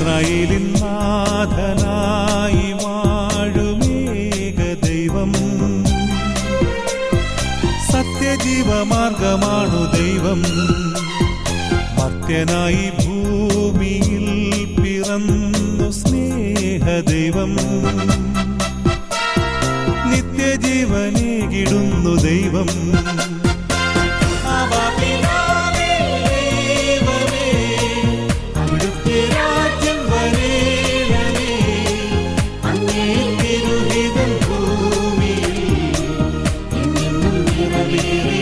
ഇസ്രായേലിൻ നാഥനായി വാഴുമേക ദൈവം. സത്യജീവമാർഗമാണു ദൈവം. മർത്യനായി ഭൂമിയിൽ പിറന്നു സ്നേഹദൈവം. നിത്യജീവനേകിടുന്നു ദൈവം. பூமி இன்னும் நிறைவேறி